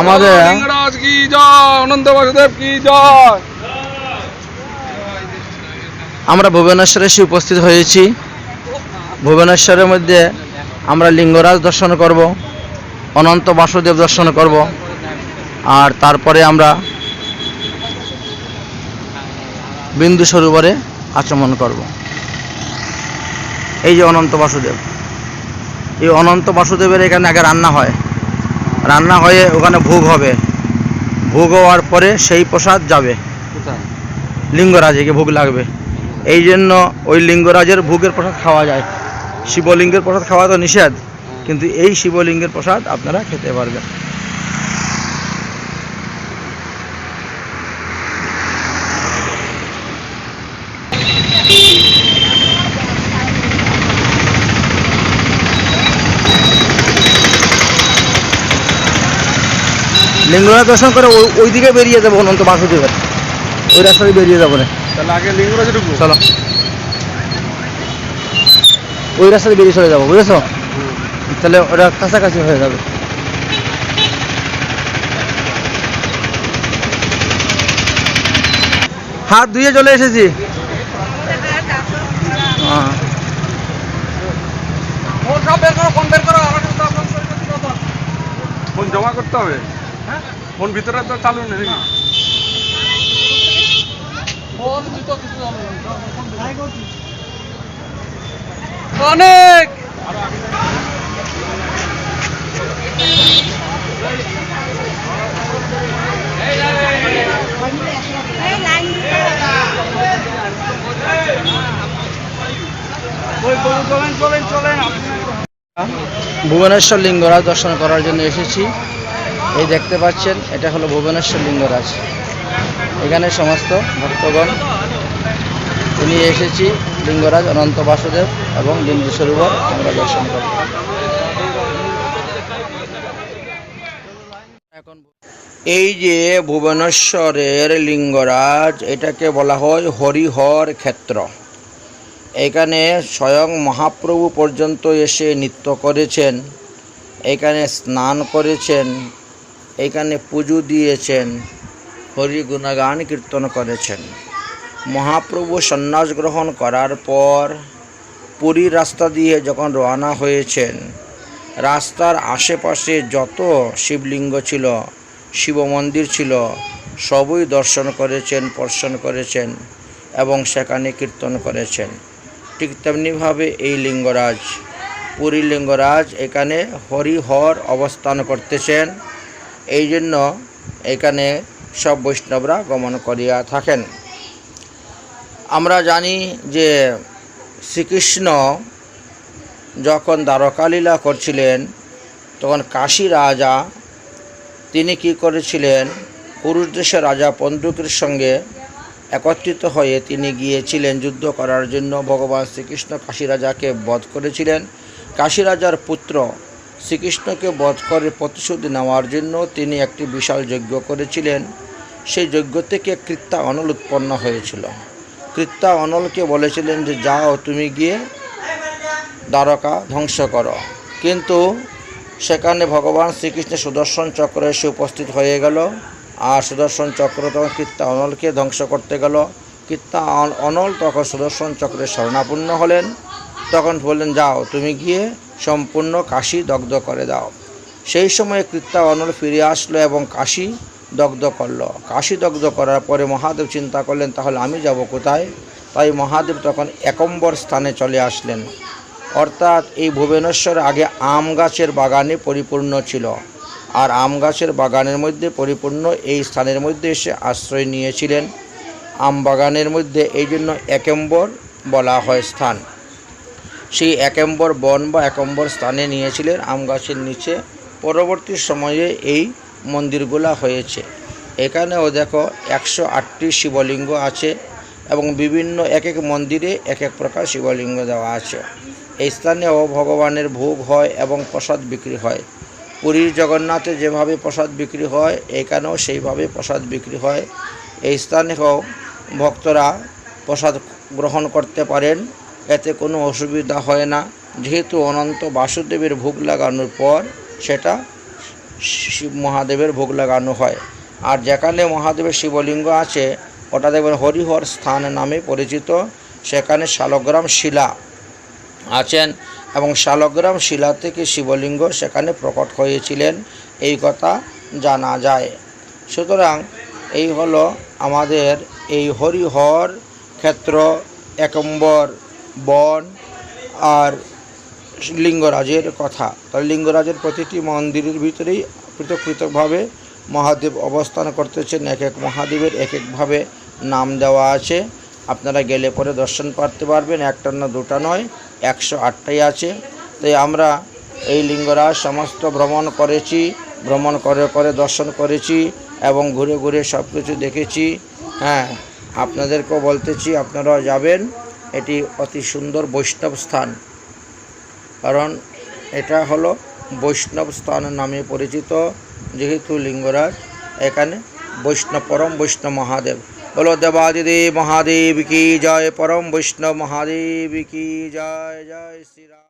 আমাদের লিঙ্গরাজ কি জয়? অনন্ত বাসুদেব কি জয়? আমরা ভুবনেশ্বরে এসে উপস্থিত হয়েছি। ভুবনেশ্বরের মধ্যে আমরা লিঙ্গরাজ দর্শন করব অনন্ত বাসুদেব দর্শন করব আর তারপরে আমরা বিন্দু সরোবরে আচমন করব। এই যে অনন্ত বাসুদেব। এই অনন্ত বাসুদেবের এখানে আগে রান্না হয়। রান্না হয়ে ওখানে ভোগ হবে। ভোগ হওয়ার পরে সেই প্রসাদ যাবে। লিঙ্গরাজে ভোগ লাগবে। এই জন্য ওই লিঙ্গরাজের ভোগের প্রসাদ খাওয়া যায়। শিবলিঙ্গের প্রসাদ খাওয়া তো নিষেধ কিন্তু এই শিবলিঙ্গের প্রসাদ আপনারা খেতে পারবেন। লিঙ্গরাজ দর্শন করে ওই- দিকে বেরিয়ে যাব অনন্ত বাসুদেবের। ওই রাস্তায় বেরিয়ে যাব না তাহলে আগে লিঙ্গরাজে ঢুকবো? চলো। ওই রাস্তায় বেরিয়ে চলে যাব বুঝেছ? তাহলে ওটা কাছাকাছি হয়ে যাবে। হাত ধুয়ে চলে এসেছি। হ্যাঁ। ফোন জমা করতে হবে। ফোন ভিতরে তো চালু নেই নাকি? অনেক! চলেন চলেন চলেন। ভুবনেশ্বর লিঙ্গরাজ দর্শন করার জন্য এসেছি। এই দেখতে পাচ্ছেন, এটা হলো ভুবনেশ্বর লিঙ্গরাজ। এখানে সমস্ত ভক্তগণ নিয়ে এসেছি, লিঙ্গরাজ অনন্ত বাসুদেব এবং বিন্দু সরোবর আমরা দর্শন করব। এই যে ভুবনেশ্বরের লিঙ্গরাজ, এটাকে বলা হয় হরিহর ক্ষেত্র। এখানে স্বয়ং মহাপ্রভু পর্যন্ত এসে নৃত্য করেছেন, এখানে স্নান করেছেন এখানে পুজো দিয়েছেন, হরি গুণগান কীর্তন করেছেন। মহাপ্রভু সন্ন্যাস গ্রহণ করার পর পুরী রাস্তা দিয়ে যখন রওনা হয়েছেন, রাস্তার আশেপাশে যত শিবলিঙ্গ ছিল, শিব মন্দির ছিল, সবই দর্শন করেছেন, পর্শন করেছেন এবং সেখানে কীর্তন করেছেন। ঠিক তেমনিভাবে এই লিঙ্গরাজ, পুরী লিঙ্গরাজ এখানে হরিহর অবস্থান করতেছেন। এই জন্য এখানে সব বৈষ্ণবরা গমন করিয়া থাকেন। আমরা জানি যে শ্রীকৃষ্ণ যখন দ্বারকালীলা করছিলেন, তখন কাশী রাজা তিনি কি করেছিলেন পুরুষ দেশের রাজা পন্ডুকের সঙ্গে একত্রিত হয়ে তিনি গিয়েছিলেন যুদ্ধ করার জন্য। ভগবান শ্রীকৃষ্ণ কাশী রাজাকে বধ করেছিলেন। কাশী রাজার পুত্র শ্রীকৃষ্ণকে বধ করে প্রতিশোধ নেওয়ার জন্য তিনি একটি বিশাল যজ্ঞ করেছিলেন। সেই যজ্ঞ থেকে কৃত্তা অনল উৎপন্ন হয়েছিল। কৃত্তা অনলকে বলেছিলেন যে, যাও তুমি গিয়ে দ্বারকা ধ্বংস করো। কিন্তু সেখানে ভগবান শ্রীকৃষ্ণ সুদর্শন চক্র এসে উপস্থিত হয়ে গেল। আর সুদর্শন চক্র তখন কীর্তা অনলকে ধ্বংস করতে গেল। কীর্তা অনল তখন সুদর্শন চক্রের শরণাপন্ন হলেন। তখন বললেন, যাও, তুমি গিয়ে সম্পূর্ণ কাশী দগ্ধ করে দাও। সেই সময় কৃত্তা অনল ফিরে আসলো এবং কাশী দগ্ধ করল। কাশী দগ্ধ করার পরে মহাদেব চিন্তা করলেন, তাহলে আমি যাব কোথায়? তাই মহাদেব তখন একম্বর স্থানে চলে আসলেন। অর্থাৎ এই ভুবনেশ্বর আগে আম গাছের বাগানে পরিপূর্ণ ছিল। আর আম গাছের বাগানের মধ্যে পরিপূর্ণ এই স্থানের মধ্যে এসে আশ্রয় নিয়েছিলেন। আম বাগানের মধ্যে এই জন্য একেম্বর বলা হয় স্থান। সেই একেম্বর বন বা একেম্বর স্থানে নিয়েছিলেন আম গাছের নিচে। পরবর্তী সময়ে এই মন্দিরগুলা হয়েছে। এখানেও দেখো একশো আটটি শিবলিঙ্গ আছে এবং বিভিন্ন এক এক মন্দিরে এক এক প্রকার শিবলিঙ্গ দেওয়া আছে। এই স্থানেও ভগবানের ভোগ হয় এবং প্রসাদ বিক্রি হয়। পুরীর জগন্নাথে যেভাবে প্রসাদ বিক্রি হয়, এখানেও সেইভাবে প্রসাদ বিক্রি হয়। এই স্থানেও ভক্তরা প্রসাদ গ্রহণ করতে পারেন। এতে কোনো অসুবিধা হয় না। যেহেতু অনন্ত বাসুদেবের ভোগ লাগানোর পর সেটা শিব মহাদেবের ভোগ লাগানো হয়। আর যেখানে মহাদেবের শিবলিঙ্গ আছে ওটা দেখবেন হরিহর স্থান নামে পরিচিত, সেখানে শালগ্রাম শিলা আছেন এবং শালগ্রাম শিলা থেকে শিবলিঙ্গ সেখানে প্রকট হয়েছিলেন। এই কথা জানা যায়। সুতরাং এই হলো আমাদের এই হরিহর ক্ষেত্র একম্বর বন আর লিঙ্গরাজের কথা। তাহলে লিঙ্গরাজের প্রতিটি মন্দিরের ভিতরেই পৃথক পৃথকভাবে মহাদেব অবস্থান করতেছেন, এক এক মহাদেবের এক একভাবে নাম দেওয়া আছে। আপনারা গেলে পরে দর্শন করতে পারবেন, একটা না দুটা নয়, একশো আটটাই আছে। তাই আমরা এই লিঙ্গরাজ সমস্ত ভ্রমণ করেছি, ভ্রমণ করে করে দর্শন করেছি এবং ঘুরে ঘুরে সব কিছু দেখেছি। হ্যাঁ আপনাদেরকেও বলতেছি, আপনারাও যাবেন। এটি অতি সুন্দর বৈষ্ণব স্থান। কারণ এটা হলো বৈষ্ণব স্থান নামে পরিচিত, যেহেতু লিঙ্গরাজ, এখানে বৈষ্ণব পরম বৈষ্ণব মহাদেব। বলো দেবাদিদেব মহাদেব কি জয়? পরম বৈষ্ণব মহাদেব কি জয়? জয় শ্রীরাম